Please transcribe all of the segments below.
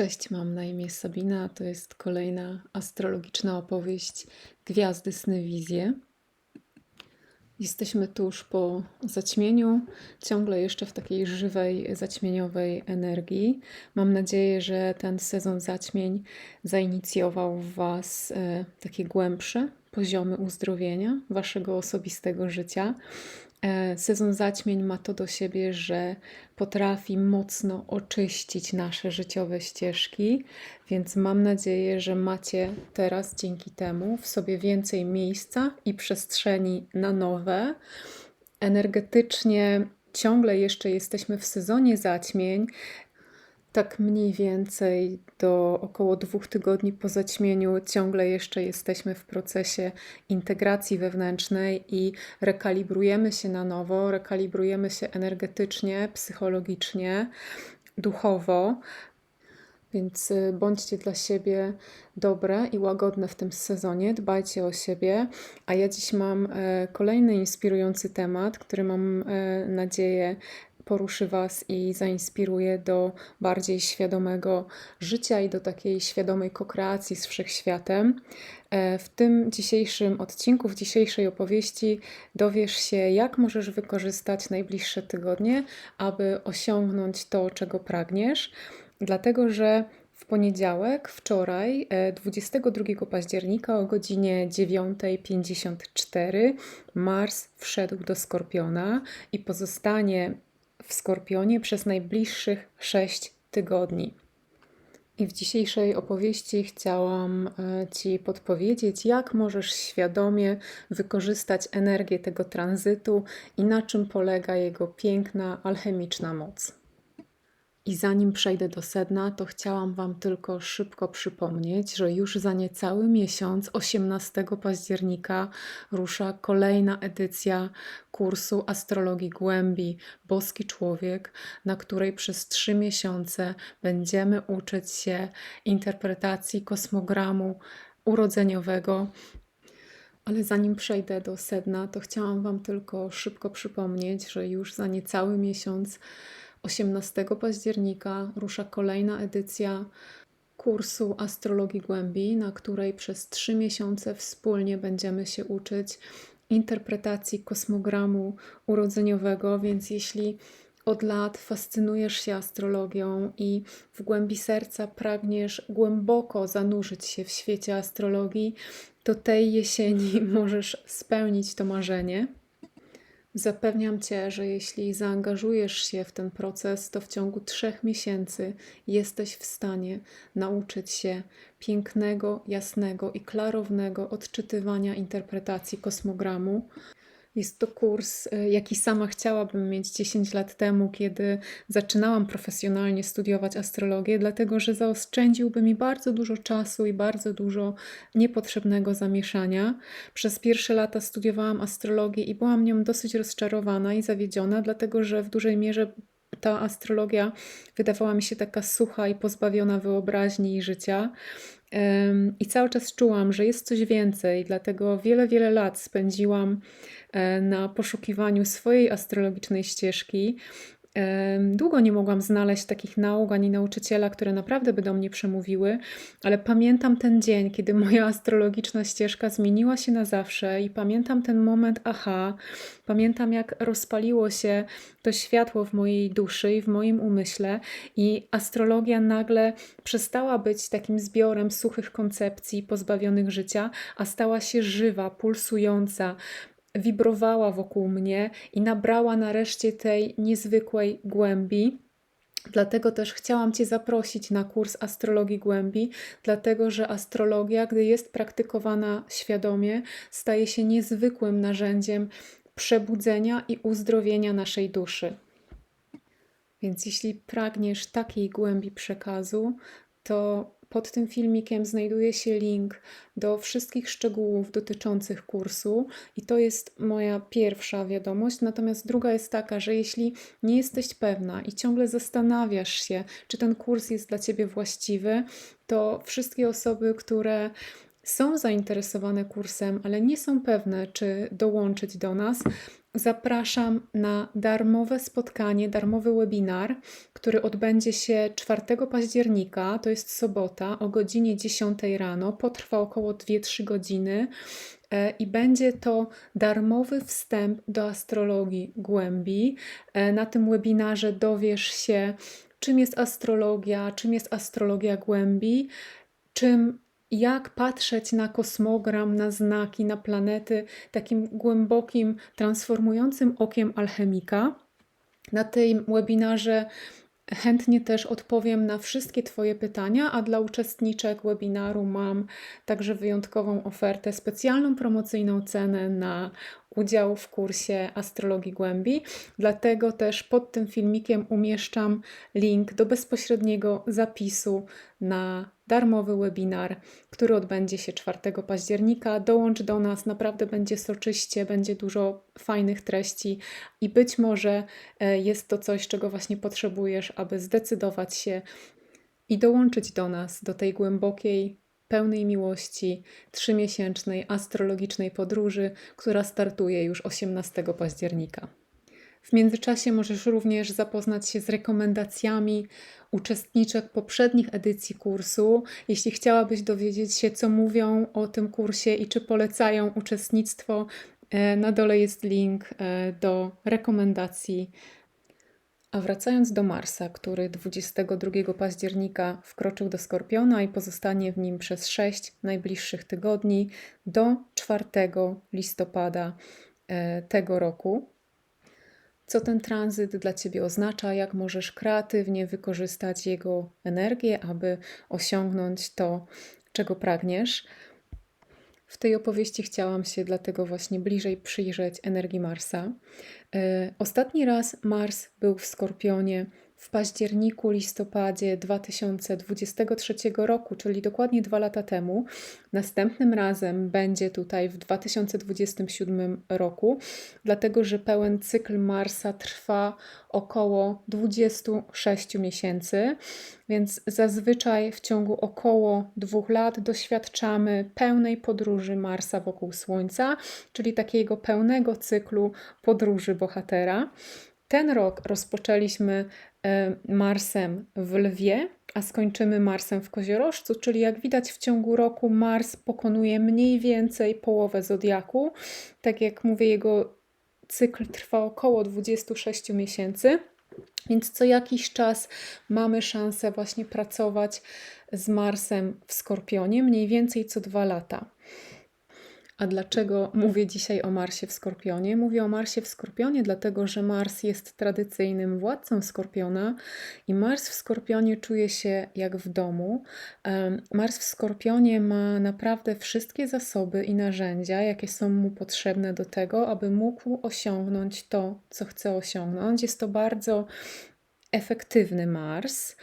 Cześć, mam na imię Sabina. To jest kolejna astrologiczna opowieść Gwiazdy Sny Wizje. Jesteśmy tuż po zaćmieniu, ciągle jeszcze w takiej żywej, zaćmieniowej energii. Mam nadzieję, że ten sezon zaćmień zainicjował w Was e, takie głębsze poziomy uzdrowienia Waszego osobistego życia. E, sezon zaćmień ma to do siebie, że potrafi mocno oczyścić nasze życiowe ścieżki, więc mam nadzieję, że macie teraz dzięki temu w sobie więcej miejsca i przestrzeni na nowe. Energetycznie ciągle jeszcze jesteśmy w sezonie zaćmień, tak mniej więcej do około dwóch tygodni po zaćmieniu ciągle jeszcze jesteśmy w procesie integracji wewnętrznej i rekalibrujemy się na nowo, rekalibrujemy się energetycznie, psychologicznie, duchowo. Więc y, bądźcie dla siebie dobre i łagodne w tym sezonie, dbajcie o siebie. A ja dziś mam e, kolejny inspirujący temat, który mam e, nadzieję poruszy Was i zainspiruje do bardziej świadomego życia i do takiej świadomej kokreacji z wszechświatem. E, w tym dzisiejszym odcinku, w dzisiejszej opowieści dowiesz się, jak możesz wykorzystać najbliższe tygodnie, aby osiągnąć to, czego pragniesz. Dlatego, że w poniedziałek, wczoraj, 22 e, października o godzinie 9.54 Mars wszedł do Skorpiona i pozostanie w Skorpionie przez najbliższych 6 tygodni. I w dzisiejszej opowieści chciałam e, Ci podpowiedzieć, jak możesz świadomie wykorzystać energię tego tranzytu i na czym polega jego piękna, alchemiczna moc. I zanim przejdę do sedna, to chciałam Wam tylko szybko przypomnieć, że już za niecały miesiąc, 18 października, rusza kolejna edycja kursu Astrologii Głębi Boski Człowiek, na której przez trzy miesiące będziemy uczyć się interpretacji kosmogramu urodzeniowego. Ale zanim przejdę do sedna, to chciałam Wam tylko szybko przypomnieć, że już za niecały miesiąc 18 października rusza kolejna edycja kursu Astrologii Głębi, na której przez trzy miesiące wspólnie będziemy się uczyć interpretacji kosmogramu urodzeniowego, więc jeśli od lat fascynujesz się astrologią i w głębi serca pragniesz głęboko zanurzyć się w świecie astrologii, to tej jesieni możesz spełnić to marzenie. Zapewniam Cię, że jeśli zaangażujesz się w ten proces, to w ciągu trzech miesięcy jesteś w stanie nauczyć się pięknego, jasnego i klarownego odczytywania interpretacji kosmogramu jest to kurs, y, jaki sama chciałabym mieć 10 lat temu, kiedy zaczynałam profesjonalnie studiować astrologię, dlatego że zaoszczędziłby mi bardzo dużo czasu i bardzo dużo niepotrzebnego zamieszania. Przez pierwsze lata studiowałam astrologię i byłam nią dosyć rozczarowana i zawiedziona, dlatego że w dużej mierze ta astrologia wydawała mi się taka sucha i pozbawiona wyobraźni i życia. I cały czas czułam, że jest coś więcej, dlatego wiele, wiele lat spędziłam na poszukiwaniu swojej astrologicznej ścieżki. Długo nie mogłam znaleźć takich nauk ani nauczyciela, które naprawdę by do mnie przemówiły, ale pamiętam ten dzień, kiedy moja astrologiczna ścieżka zmieniła się na zawsze i pamiętam ten moment aha, pamiętam jak rozpaliło się to światło w mojej duszy i w moim umyśle i astrologia nagle przestała być takim zbiorem suchych koncepcji pozbawionych życia, a stała się żywa, pulsująca, wibrowała wokół mnie i nabrała nareszcie tej niezwykłej głębi. Dlatego też chciałam Cię zaprosić na kurs astrologii głębi, dlatego że astrologia, gdy jest praktykowana świadomie, staje się niezwykłym narzędziem przebudzenia i uzdrowienia naszej duszy. Więc jeśli pragniesz takiej głębi przekazu, to pod tym filmikiem znajduje się link do wszystkich szczegółów dotyczących kursu, i to jest moja pierwsza wiadomość. Natomiast druga jest taka, że jeśli nie jesteś pewna i ciągle zastanawiasz się, czy ten kurs jest dla ciebie właściwy, to wszystkie osoby, które są zainteresowane kursem, ale nie są pewne, czy dołączyć do nas, zapraszam na darmowe spotkanie, darmowy webinar, który odbędzie się 4 października, to jest sobota, o godzinie 10 rano. Potrwa około 2-3 godziny e, i będzie to darmowy wstęp do astrologii głębi. E, na tym webinarze dowiesz się, czym jest astrologia, czym jest astrologia głębi, czym jak patrzeć na kosmogram, na znaki, na planety takim głębokim, transformującym okiem alchemika. Na tym webinarze chętnie też odpowiem na wszystkie Twoje pytania, a dla uczestniczek webinaru mam także wyjątkową ofertę, specjalną promocyjną cenę na udział w kursie Astrologii Głębi. Dlatego też pod tym filmikiem umieszczam link do bezpośredniego zapisu na darmowy webinar, który odbędzie się 4 października. Dołącz do nas, naprawdę będzie soczyście, będzie dużo fajnych treści i być może e, jest to coś, czego właśnie potrzebujesz, aby zdecydować się i dołączyć do nas, do tej głębokiej, pełnej miłości, trzymiesięcznej astrologicznej podróży, która startuje już 18 października. W międzyczasie możesz również zapoznać się z rekomendacjami uczestniczek poprzednich edycji kursu. Jeśli chciałabyś dowiedzieć się, co mówią o tym kursie i czy polecają uczestnictwo, e, na dole jest link e, do rekomendacji. A wracając do Marsa, który 22 października wkroczył do Skorpiona i pozostanie w nim przez 6 najbliższych tygodni do 4 listopada e, tego roku co ten tranzyt dla Ciebie oznacza, jak możesz kreatywnie wykorzystać jego energię, aby osiągnąć to, czego pragniesz. W tej opowieści chciałam się dlatego właśnie bliżej przyjrzeć energii Marsa. E, ostatni raz Mars był w Skorpionie w październiku, listopadzie 2023 roku, czyli dokładnie dwa lata temu. Następnym razem będzie tutaj w 2027 roku, dlatego że pełen cykl Marsa trwa około 26 miesięcy, więc zazwyczaj w ciągu około dwóch lat doświadczamy pełnej podróży Marsa wokół Słońca, czyli takiego pełnego cyklu podróży bohatera. Ten rok rozpoczęliśmy e, Marsem w Lwie, a skończymy Marsem w Koziorożcu, czyli jak widać w ciągu roku Mars pokonuje mniej więcej połowę zodiaku. Tak jak mówię, jego cykl trwa około 26 miesięcy. Więc co jakiś czas mamy szansę właśnie pracować z Marsem w Skorpionie, mniej więcej co dwa lata. A dlaczego mówię dzisiaj o Marsie w Skorpionie? Mówię o Marsie w Skorpionie, dlatego że Mars jest tradycyjnym władcą Skorpiona i Mars w Skorpionie czuje się jak w domu. Mars w Skorpionie ma naprawdę wszystkie zasoby i narzędzia, jakie są mu potrzebne do tego, aby mógł osiągnąć to, co chce osiągnąć. Jest to bardzo efektywny Mars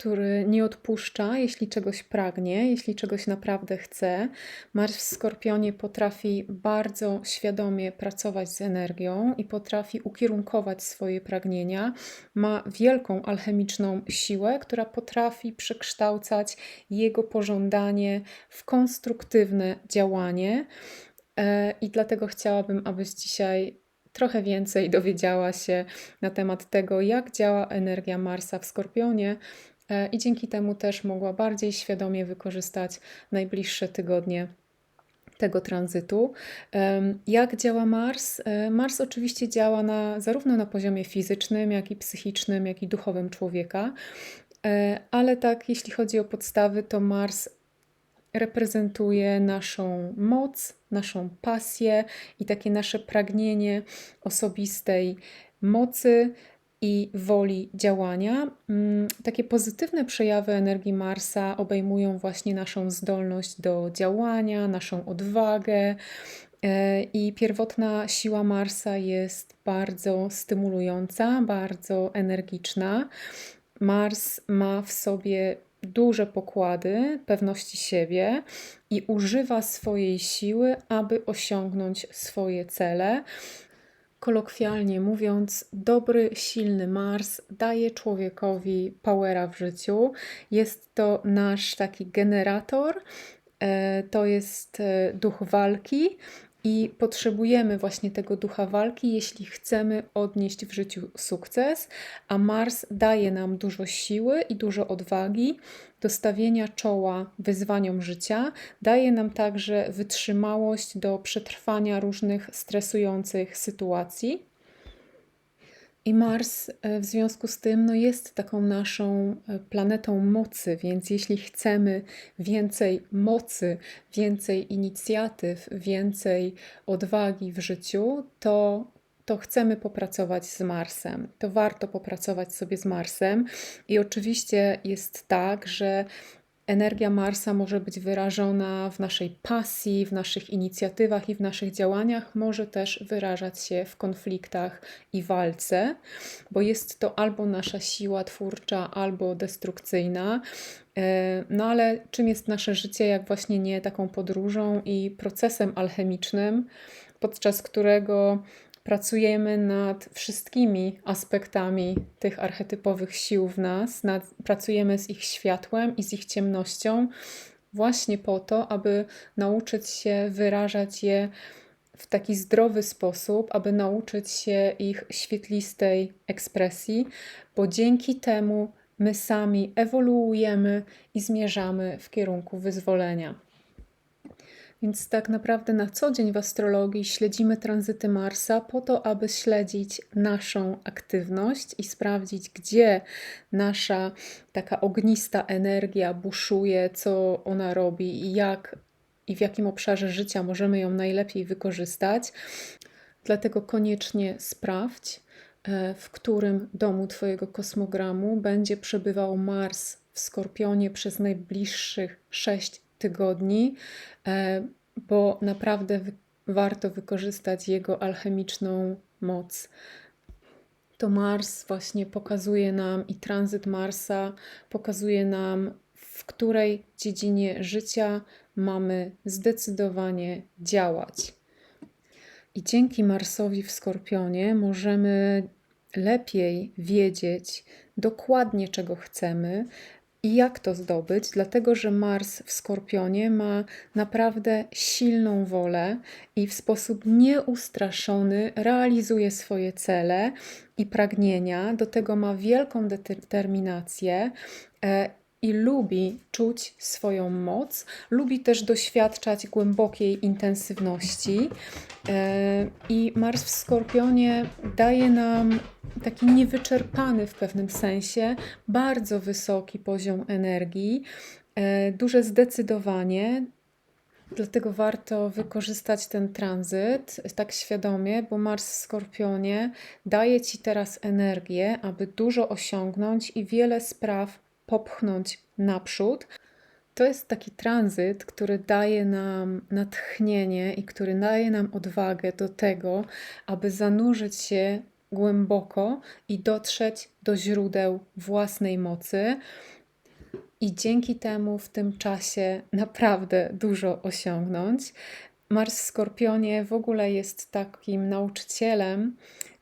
który nie odpuszcza, jeśli czegoś pragnie, jeśli czegoś naprawdę chce. Mars w Skorpionie potrafi bardzo świadomie pracować z energią i potrafi ukierunkować swoje pragnienia. Ma wielką alchemiczną siłę, która potrafi przekształcać jego pożądanie w konstruktywne działanie. E, I dlatego chciałabym, abyś dzisiaj trochę więcej dowiedziała się na temat tego, jak działa energia Marsa w Skorpionie, i dzięki temu też mogła bardziej świadomie wykorzystać najbliższe tygodnie tego tranzytu. Jak działa Mars? E, Mars oczywiście działa na, zarówno na poziomie fizycznym, jak i psychicznym, jak i duchowym człowieka, e, ale tak, jeśli chodzi o podstawy, to Mars reprezentuje naszą moc, naszą pasję i takie nasze pragnienie osobistej mocy, i woli działania. Mm, takie pozytywne przejawy energii Marsa obejmują właśnie naszą zdolność do działania, naszą odwagę. E, I pierwotna siła Marsa jest bardzo stymulująca, bardzo energiczna. Mars ma w sobie duże pokłady pewności siebie i używa swojej siły, aby osiągnąć swoje cele. Kolokwialnie mówiąc, dobry, silny Mars daje człowiekowi powera w życiu. Jest to nasz taki generator e, to jest e, duch walki. I potrzebujemy właśnie tego ducha walki, jeśli chcemy odnieść w życiu sukces, a Mars daje nam dużo siły i dużo odwagi do stawienia czoła wyzwaniom życia, daje nam także wytrzymałość do przetrwania różnych stresujących sytuacji. I Mars e, w związku z tym no, jest taką naszą e, planetą mocy, więc jeśli chcemy więcej mocy, więcej inicjatyw, więcej odwagi w życiu, to, to chcemy popracować z Marsem. To warto popracować sobie z Marsem. I oczywiście jest tak, że energia Marsa może być wyrażona w naszej pasji, w naszych inicjatywach i w naszych działaniach, może też wyrażać się w konfliktach i walce, bo jest to albo nasza siła twórcza, albo destrukcyjna. E, no ale czym jest nasze życie, jak właśnie nie taką podróżą i procesem alchemicznym, podczas którego pracujemy nad wszystkimi aspektami tych archetypowych sił w nas, nad, pracujemy z ich światłem i z ich ciemnością, właśnie po to, aby nauczyć się wyrażać je w taki zdrowy sposób, aby nauczyć się ich świetlistej ekspresji, bo dzięki temu my sami ewoluujemy i zmierzamy w kierunku wyzwolenia. Więc tak naprawdę na co dzień w astrologii śledzimy tranzyty Marsa po to, aby śledzić naszą aktywność i sprawdzić, gdzie nasza taka ognista energia buszuje, co ona robi i jak i w jakim obszarze życia możemy ją najlepiej wykorzystać. Dlatego koniecznie sprawdź, e, w którym domu Twojego kosmogramu będzie przebywał Mars w Skorpionie przez najbliższych 6 tygodni, e, bo naprawdę warto wykorzystać jego alchemiczną moc. To Mars właśnie pokazuje nam i tranzyt Marsa pokazuje nam, w której dziedzinie życia mamy zdecydowanie działać. I dzięki Marsowi w Skorpionie możemy lepiej wiedzieć dokładnie, czego chcemy, i jak to zdobyć? Dlatego, że Mars w Skorpionie ma naprawdę silną wolę i w sposób nieustraszony realizuje swoje cele i pragnienia. Do tego ma wielką determinację e, i lubi czuć swoją moc, lubi też doświadczać głębokiej intensywności. E, I Mars w Skorpionie daje nam taki niewyczerpany w pewnym sensie, bardzo wysoki poziom energii, e, duże zdecydowanie. Dlatego warto wykorzystać ten tranzyt tak świadomie, bo Mars w Skorpionie daje ci teraz energię, aby dużo osiągnąć i wiele spraw popchnąć naprzód. To jest taki tranzyt, który daje nam natchnienie i który daje nam odwagę do tego, aby zanurzyć się głęboko i dotrzeć do źródeł własnej mocy. I dzięki temu w tym czasie naprawdę dużo osiągnąć. Mars w Skorpionie w ogóle jest takim nauczycielem,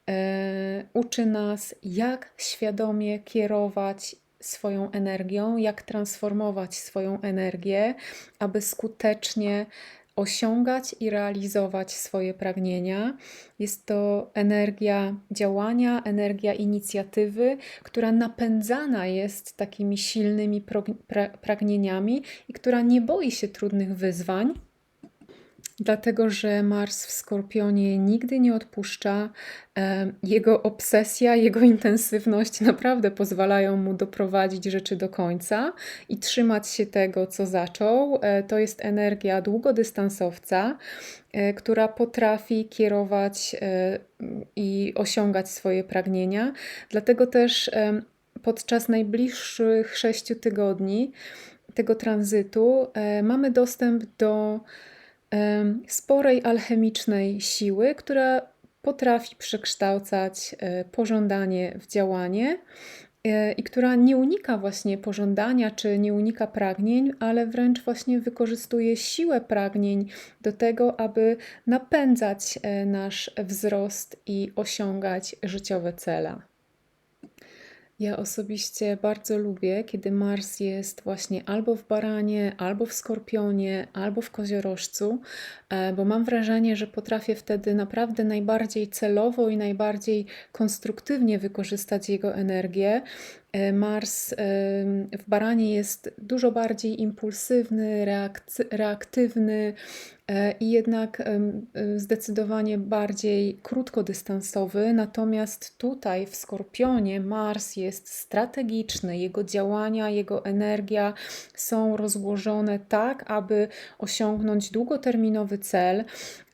e, uczy nas, jak świadomie kierować swoją energią, jak transformować swoją energię, aby skutecznie osiągać i realizować swoje pragnienia. Jest to energia działania, energia inicjatywy, która napędzana jest takimi silnymi pragnieniami i która nie boi się trudnych wyzwań dlatego że Mars w Skorpionie nigdy nie odpuszcza. Jego obsesja, jego intensywność naprawdę pozwalają mu doprowadzić rzeczy do końca i trzymać się tego, co zaczął. E, to jest energia długodystansowca, e, która potrafi kierować e, i osiągać swoje pragnienia. Dlatego też podczas najbliższych sześciu tygodni tego tranzytu mamy dostęp do sporej alchemicznej siły, która potrafi przekształcać e, pożądanie w działanie e, i która nie unika właśnie pożądania czy nie unika pragnień, ale wręcz właśnie wykorzystuje siłę pragnień do tego, aby napędzać e, nasz wzrost i osiągać życiowe cele. Ja osobiście bardzo lubię, kiedy Mars jest właśnie albo w Baranie, albo w Skorpionie, albo w Koziorożcu, e, bo mam wrażenie, że potrafię wtedy naprawdę najbardziej celowo i najbardziej konstruktywnie wykorzystać jego energię. E, Mars w Baranie jest dużo bardziej impulsywny, reaktywny e, i jednak zdecydowanie bardziej krótkodystansowy. Natomiast tutaj w Skorpionie Mars jest strategiczny, jego działania, jego energia są rozłożone tak, aby osiągnąć długoterminowy cel.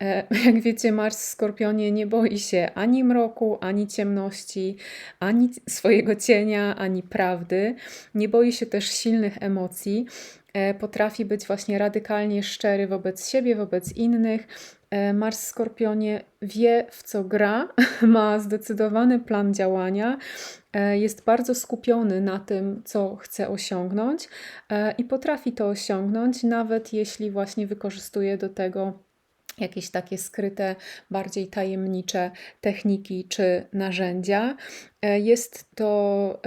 E, jak wiecie, Mars w Skorpionie nie boi się ani mroku, ani ciemności, ani swojego cienia, ani prawdy. Nie boi się też silnych emocji. E, potrafi być właśnie radykalnie szczery wobec siebie, wobec innych. E, Mars w Skorpionie wie, w co gra, ma zdecydowany plan działania, jest bardzo skupiony na tym, co chce osiągnąć i potrafi to osiągnąć, nawet jeśli właśnie wykorzystuje do tego jakieś takie skryte, bardziej tajemnicze techniki czy narzędzia. E, jest to,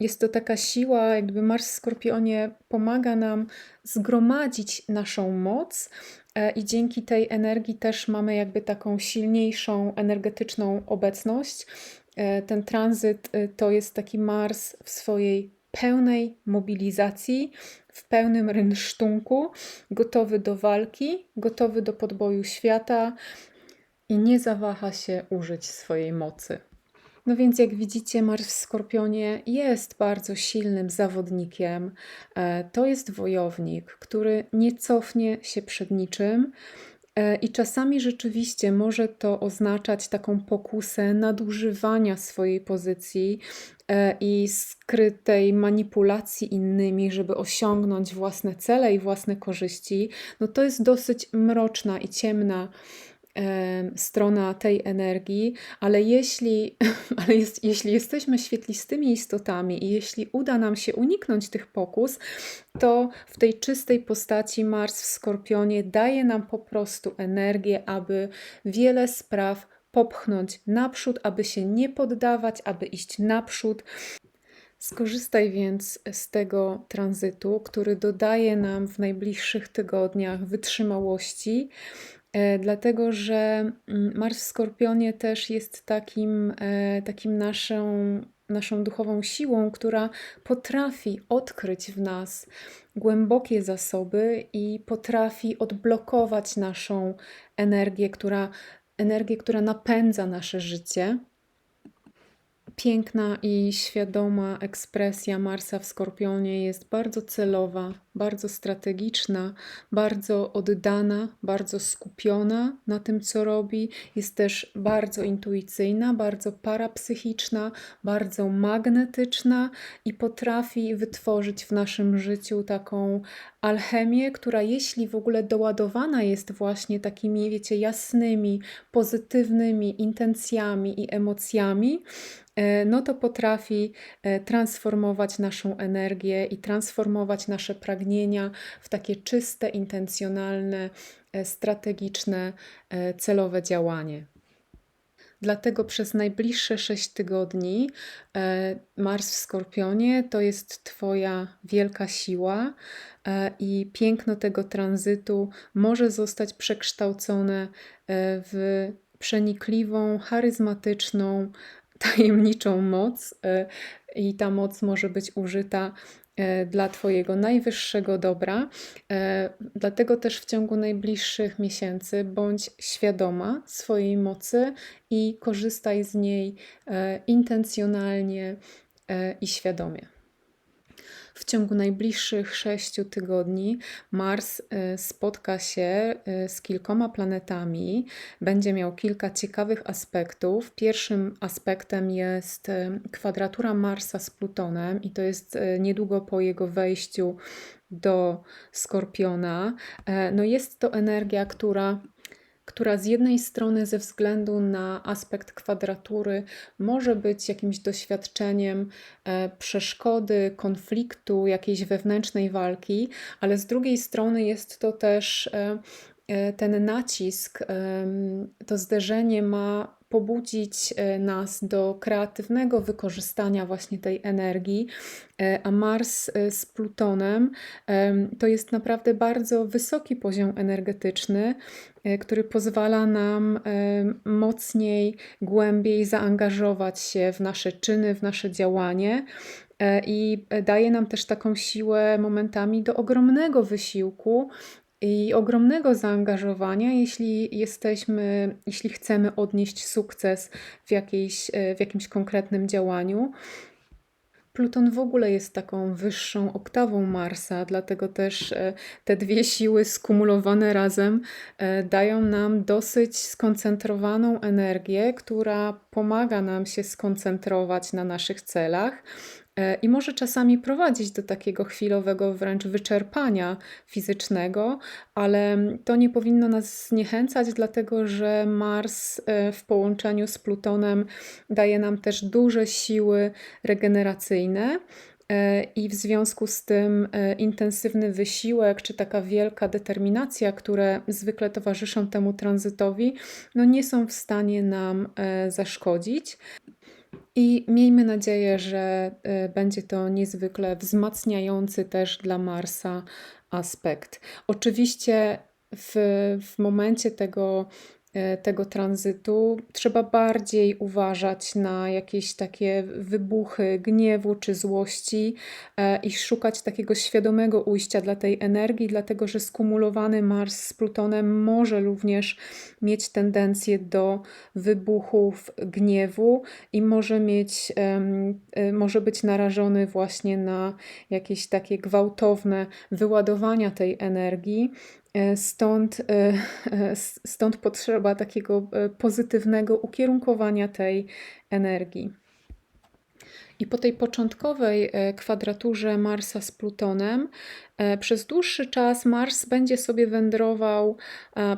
jest to taka siła, jakby Mars w Skorpionie pomaga nam zgromadzić naszą moc. E, I dzięki tej energii też mamy jakby taką silniejszą energetyczną obecność. E, ten tranzyt to jest taki Mars w swojej pełnej mobilizacji, w pełnym rynsztunku, gotowy do walki, gotowy do podboju świata i nie zawaha się użyć swojej mocy. No więc, jak widzicie, Mars w Skorpionie jest bardzo silnym zawodnikiem. E, to jest wojownik, który nie cofnie się przed niczym. E, I czasami rzeczywiście może to oznaczać taką pokusę nadużywania swojej pozycji i skrytej manipulacji innymi, żeby osiągnąć własne cele i własne korzyści. No to jest dosyć mroczna i ciemna strona tej energii, ale jeśli, ale jest, jeśli jesteśmy świetlistymi istotami i jeśli uda nam się uniknąć tych pokus, to w tej czystej postaci Mars w Skorpionie daje nam po prostu energię, aby wiele spraw popchnąć naprzód, aby się nie poddawać, aby iść naprzód. Skorzystaj więc z tego tranzytu, który dodaje nam w najbliższych tygodniach wytrzymałości, E, dlatego że mm, Mars w Skorpionie też jest takim, e, takim naszą, naszą duchową siłą, która potrafi odkryć w nas głębokie zasoby i potrafi odblokować naszą energię, która, energię, która napędza nasze życie. Piękna i świadoma ekspresja Marsa w Skorpionie jest bardzo celowa, bardzo strategiczna, bardzo oddana, bardzo skupiona na tym, co robi. Jest też bardzo intuicyjna, bardzo parapsychiczna, bardzo magnetyczna i potrafi wytworzyć w naszym życiu taką alchemię, która jeśli w ogóle doładowana jest właśnie takimi, wiecie, jasnymi, pozytywnymi intencjami i emocjami, e, no to potrafi e, transformować naszą energię i transformować nasze pragnienia w takie czyste, intencjonalne, e, strategiczne, celowe działanie. Dlatego przez najbliższe 6 tygodni Mars w Skorpionie to jest Twoja wielka siła i piękno tego tranzytu może zostać przekształcone e, w przenikliwą, charyzmatyczną, tajemniczą moc, i ta moc może być użyta E, dla Twojego najwyższego dobra. E, dlatego też w ciągu najbliższych miesięcy bądź świadoma swojej mocy i korzystaj z niej e, intencjonalnie i świadomie. W ciągu najbliższych sześciu tygodni Mars y, spotka się y, z kilkoma planetami, będzie miał kilka ciekawych aspektów. Pierwszym aspektem jest y, kwadratura Marsa z Plutonem, i to jest niedługo po jego wejściu do Skorpiona. E, no jest to energia, która która z jednej strony ze względu na aspekt kwadratury może być jakimś doświadczeniem e, przeszkody, konfliktu, jakiejś wewnętrznej walki, ale z drugiej strony jest to też e, e, ten nacisk, to zderzenie ma pobudzić nas do kreatywnego wykorzystania właśnie tej energii, a Mars z Plutonem to jest naprawdę bardzo wysoki poziom energetyczny, który pozwala nam mocniej, głębiej zaangażować się w nasze czyny, w nasze działanie. I daje nam też taką siłę momentami do ogromnego wysiłku, i ogromnego zaangażowania, jeśli jesteśmy, jeśli chcemy odnieść sukces w, jakiejś, w jakimś konkretnym działaniu. Pluton w ogóle jest taką wyższą oktawą Marsa, dlatego też e, te dwie siły skumulowane razem e, dają nam dosyć skoncentrowaną energię, która pomaga nam się skoncentrować na naszych celach i może czasami prowadzić do takiego chwilowego wręcz wyczerpania fizycznego, ale to nie powinno nas zniechęcać, dlatego że Mars e, w połączeniu z Plutonem daje nam też duże siły regeneracyjne. E, I w związku z tym intensywny wysiłek, czy taka wielka determinacja, które zwykle towarzyszą temu tranzytowi, no nie są w stanie nam zaszkodzić. I miejmy nadzieję, że y, będzie to niezwykle wzmacniający też dla Marsa aspekt. Oczywiście w, w momencie tego tego tranzytu, trzeba bardziej uważać na jakieś takie wybuchy gniewu czy złości e, i szukać takiego świadomego ujścia dla tej energii, dlatego że skumulowany Mars z Plutonem może również mieć tendencję do wybuchów gniewu i może mieć, e, może być narażony właśnie na jakieś takie gwałtowne wyładowania tej energii. E, stąd, e, e, stąd potrzeba takiego pozytywnego ukierunkowania tej energii. I po tej początkowej kwadraturze Marsa z Plutonem, przez dłuższy czas Mars będzie sobie wędrował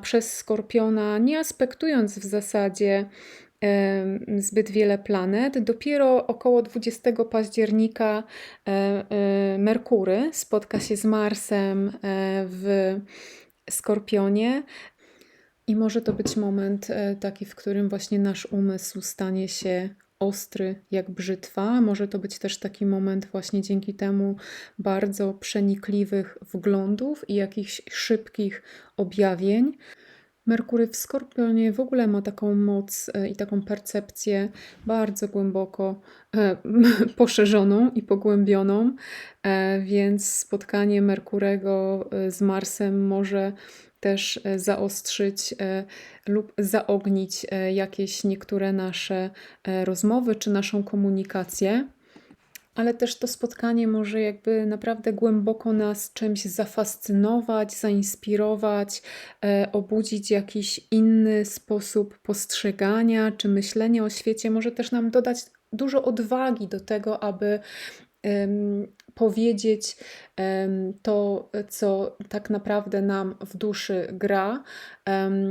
przez Skorpiona, nie aspektując w zasadzie zbyt wiele planet. Dopiero około 20 października Merkury spotka się z Marsem w Skorpionie. I może to być moment e, taki, w którym właśnie nasz umysł stanie się ostry jak brzytwa. Może to być też taki moment właśnie dzięki temu bardzo przenikliwych wglądów i jakichś szybkich objawień. Merkury w Skorpionie w ogóle ma taką moc e, i taką percepcję bardzo głęboko e, poszerzoną i pogłębioną, e, więc spotkanie Merkurego z Marsem może też zaostrzyć lub zaognić jakieś niektóre nasze rozmowy czy naszą komunikację ale też to spotkanie może jakby naprawdę głęboko nas czymś zafascynować, zainspirować, e, obudzić jakiś inny sposób postrzegania czy myślenia o świecie, może też nam dodać dużo odwagi do tego, aby powiedzieć to, co tak naprawdę nam w duszy gra,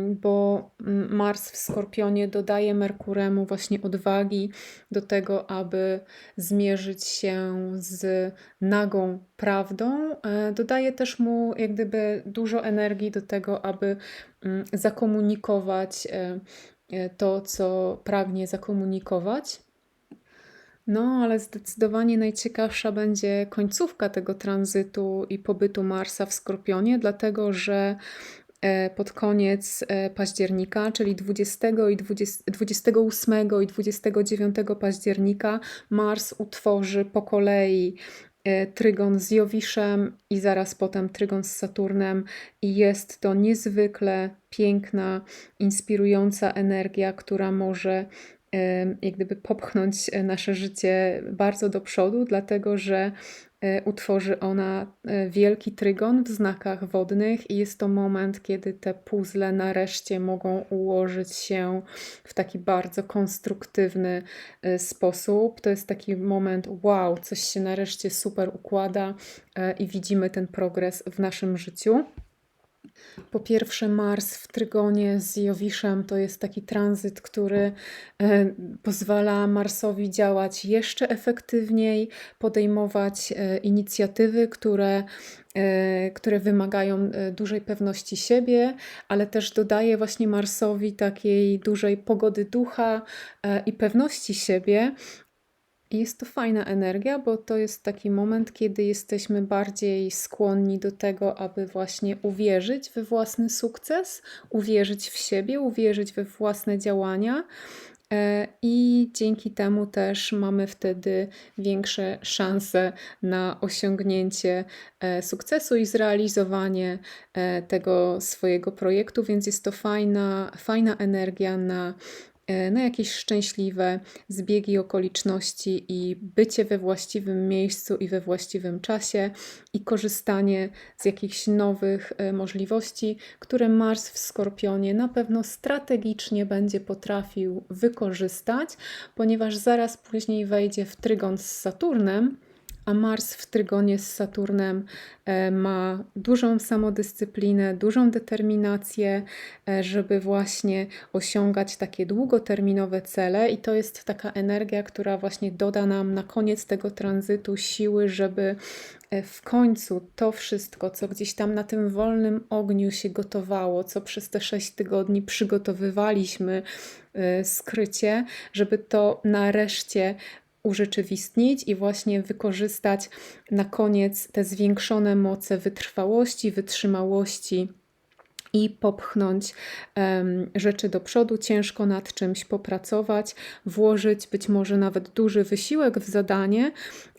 bo Mars w Skorpionie dodaje Merkuremu właśnie odwagi do tego, aby zmierzyć się z nagą prawdą. E, dodaje też mu jak gdyby dużo energii do tego, aby mm, zakomunikować e, e, to, co pragnie zakomunikować. No, ale zdecydowanie najciekawsza będzie końcówka tego tranzytu i pobytu Marsa w Skorpionie, dlatego że e, pod koniec e, października, czyli 20 i 20, 28 i 29 października, Mars utworzy po kolei e, trygon z Jowiszem i zaraz potem trygon z Saturnem, i jest to niezwykle piękna, inspirująca energia, która może jak gdyby popchnąć e, nasze życie bardzo do przodu, dlatego że e, utworzy ona e, wielki trygon w znakach wodnych i jest to moment, kiedy te puzzle nareszcie mogą ułożyć się w taki bardzo konstruktywny sposób. To jest taki moment, wow, coś się nareszcie super układa i widzimy ten progres w naszym życiu. Po pierwsze, Mars w trygonie z Jowiszem to jest taki tranzyt, który e, pozwala Marsowi działać jeszcze efektywniej, podejmować e, inicjatywy, które, e, które wymagają dużej pewności siebie, ale też dodaje właśnie Marsowi takiej dużej pogody ducha i pewności siebie. Jest to fajna energia, bo to jest taki moment, kiedy jesteśmy bardziej skłonni do tego, aby właśnie uwierzyć we własny sukces, uwierzyć w siebie, uwierzyć we własne działania. E, I dzięki temu też mamy wtedy większe szanse na osiągnięcie e, sukcesu i zrealizowanie e, tego swojego projektu, więc jest to fajna, fajna energia na na jakieś szczęśliwe zbiegi okoliczności i bycie we właściwym miejscu i we właściwym czasie i korzystanie z jakichś nowych e, możliwości, które Mars w Skorpionie na pewno strategicznie będzie potrafił wykorzystać, ponieważ zaraz później wejdzie w trygon z Saturnem a Mars w trygonie z Saturnem e, ma dużą samodyscyplinę, dużą determinację, e, żeby właśnie osiągać takie długoterminowe cele, i to jest taka energia, która właśnie doda nam na koniec tego tranzytu siły, żeby e, w końcu to wszystko, co gdzieś tam na tym wolnym ogniu się gotowało, co przez te sześć tygodni przygotowywaliśmy skrycie, żeby to nareszcie urzeczywistnić i właśnie wykorzystać na koniec te zwiększone moce wytrwałości, wytrzymałości i popchnąć um, rzeczy do przodu, ciężko nad czymś popracować, włożyć być może nawet duży wysiłek w zadanie,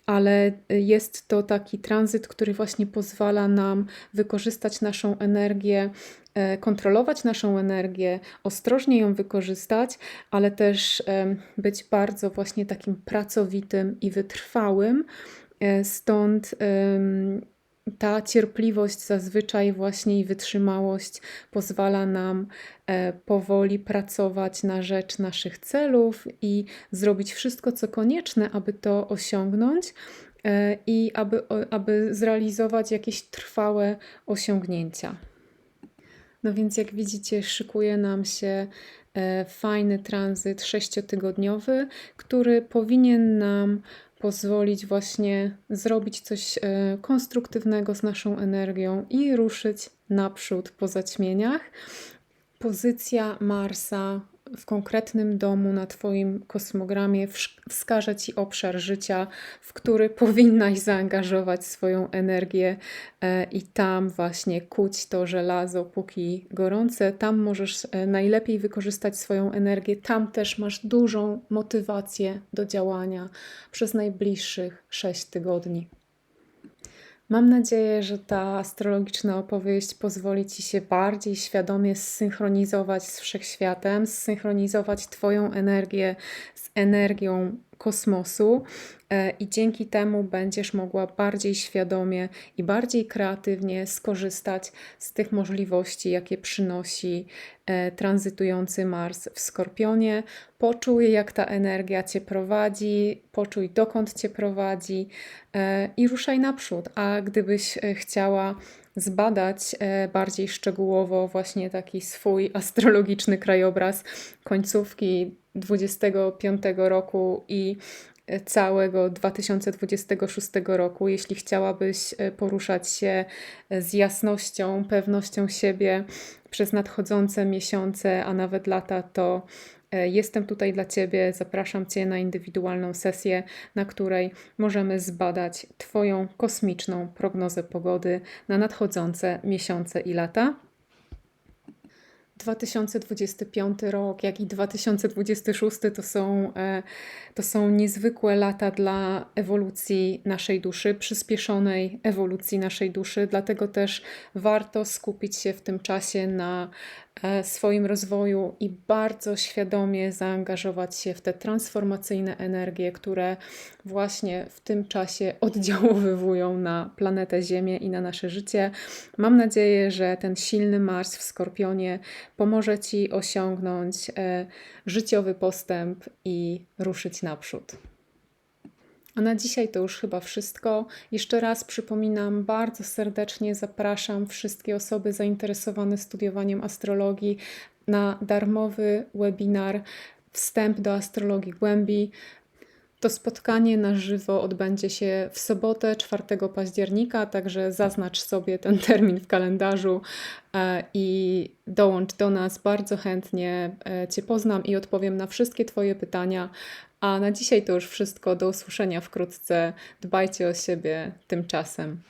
ale jest to taki tranzyt, który właśnie pozwala nam wykorzystać naszą energię E, kontrolować naszą energię, ostrożnie ją wykorzystać, ale też być bardzo właśnie takim pracowitym i wytrwałym. E, stąd ta cierpliwość zazwyczaj właśnie i wytrzymałość pozwala nam e, powoli pracować na rzecz naszych celów i zrobić wszystko, co konieczne, aby to osiągnąć i aby, aby zrealizować jakieś trwałe osiągnięcia. No więc jak widzicie, szykuje nam się e, fajny tranzyt sześciotygodniowy, który powinien nam pozwolić właśnie zrobić coś e, konstruktywnego z naszą energią i ruszyć naprzód po zaćmieniach. Pozycja Marsa w konkretnym domu na Twoim kosmogramie wskaże Ci obszar życia, w który powinnaś zaangażować swoją energię e, i tam właśnie kuć to żelazo, póki gorące. Tam możesz e, najlepiej wykorzystać swoją energię. Tam też masz dużą motywację do działania przez najbliższych 6 tygodni. Mam nadzieję, że ta astrologiczna opowieść pozwoli Ci się bardziej świadomie zsynchronizować z wszechświatem, zsynchronizować Twoją energię z energią kosmosu e, i dzięki temu będziesz mogła bardziej świadomie i bardziej kreatywnie skorzystać z tych możliwości, jakie przynosi e, tranzytujący Mars w Skorpionie. Poczuj, jak ta energia cię prowadzi, poczuj, dokąd cię prowadzi e, i ruszaj naprzód. A gdybyś chciała zbadać bardziej szczegółowo właśnie taki swój astrologiczny krajobraz końcówki 25 roku i całego 2026 roku. Jeśli chciałabyś e, poruszać się z jasnością, pewnością siebie przez nadchodzące miesiące, a nawet lata, to e, Jestem tutaj dla Ciebie, zapraszam Cię na indywidualną sesję, na której możemy zbadać Twoją kosmiczną prognozę pogody na nadchodzące miesiące i lata. 2025 rok, jak i 2026 to są, e, to są niezwykłe lata dla ewolucji naszej duszy, przyspieszonej ewolucji naszej duszy, dlatego też warto skupić się w tym czasie na E, swoim rozwoju i bardzo świadomie zaangażować się w te transformacyjne energie, które właśnie w tym czasie oddziałowywują na planetę Ziemię i na nasze życie. Mam nadzieję, że ten silny Mars w Skorpionie pomoże Ci osiągnąć e, życiowy postęp i ruszyć naprzód. A na dzisiaj to już chyba wszystko. Jeszcze raz przypominam, bardzo serdecznie zapraszam wszystkie osoby zainteresowane studiowaniem astrologii na darmowy webinar Wstęp do astrologii głębi. To spotkanie na żywo odbędzie się w sobotę 4 października, także zaznacz sobie ten termin w kalendarzu e, i dołącz do nas. Bardzo chętnie e, Cię poznam i odpowiem na wszystkie Twoje pytania. A na dzisiaj to już wszystko. Do usłyszenia wkrótce. Dbajcie o siebie tymczasem.